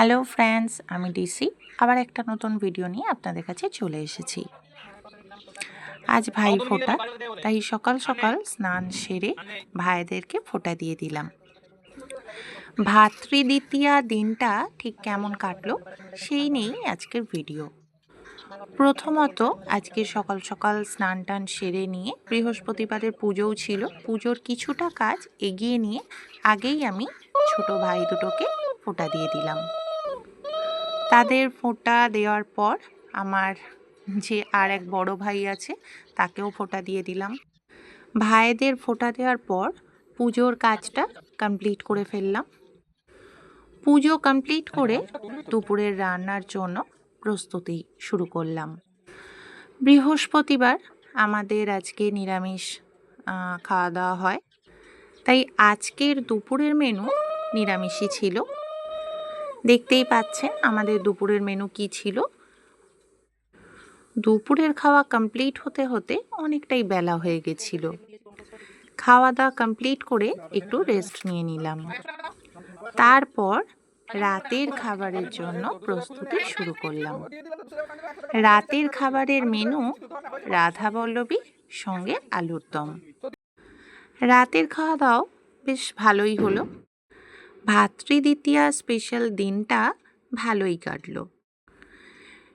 Hello friends, আমি DC. আবার একটা নতুন ভিডিও নিয়ে আপনাদের কাছে চলে এসেছি। আজ ভাই ফোটা, তাই সকাল সকাল স্নান সেরে ভাইদেরকে ফোঁটা দিয়ে দিলাম। ভাতৃদ্বিতীয়া দিনটা ঠিক কেমন কাটলো সেই নিয়েই আজকের ভিডিও। প্রথমত আজকে সকাল সকাল স্নান টান সেরে নিয়ে বৃহস্পতিবারের পুজোও ছিল। পুজোর কিছুটা কাজ এগিয়ে নিয়ে আগেই আমি ছোট ভাই দুটোকে ফোঁটা দিয়ে দিলাম। তাদের ফোঁটা দেওয়ার পর আমার যে আর এক বড় ভাই আছে, তাকেও ফোঁটা দিয়ে দিলাম। ভাইদের ফোঁটা দেওয়ার পর পুজোর কাজটা কমপ্লিট করে ফেললাম। পুজো কমপ্লিট করে দুপুরের রান্নার জন্য প্রস্তুতি শুরু করলাম। বৃহস্পতিবার আমাদের আজকে নিরামিষ খাওয়া দাওয়া হয়। তাই আজকের দুপুরের মেনু নিরামিষই ছিল। দেখতেই পাচ্ছেন আমাদের দুপুরের মেনু কি ছিল। দুপুরের খাওয়া কমপ্লিট হতে হতে অনেকটাই বেলা হয়ে গেছিল। খাওয়া দাওয়া কমপ্লিট করে একটু রেস্ট নিয়ে নিলাম। তারপর রাতের খাবারের জন্য প্রস্তুতি শুরু করলাম। রাতের খাবারের মেনু রাধা বল্লবী সঙ্গে আলুর দম রাতের খাওয়া দাওয়াও বেশ ভালোই হলো। ভাতৃদ্বিতীয়া স্পেশাল দিনটা ভালোই কাটল।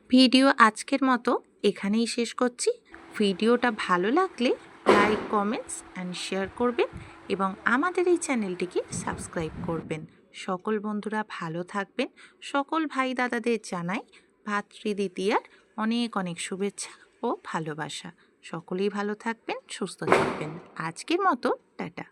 ভিডিও আজকের মতো এখানেই শেষ করছি। ভিডিওটা ভালো লাগলে লাইক কমেন্টস অ্যান্ড শেয়ার করবেন এবং আমাদের এই চ্যানেলটিকে সাবস্ক্রাইব করবেন। সকল বন্ধুরা ভালো থাকবেন। সকল ভাই দাদাদের জানাই ভাতৃদ্বিতীয়ার অনেক অনেক শুভেচ্ছা ও ভালোবাসা। সকলেই ভালো থাকবেন, সুস্থ থাকবেন। আজকের মতো, টাটা।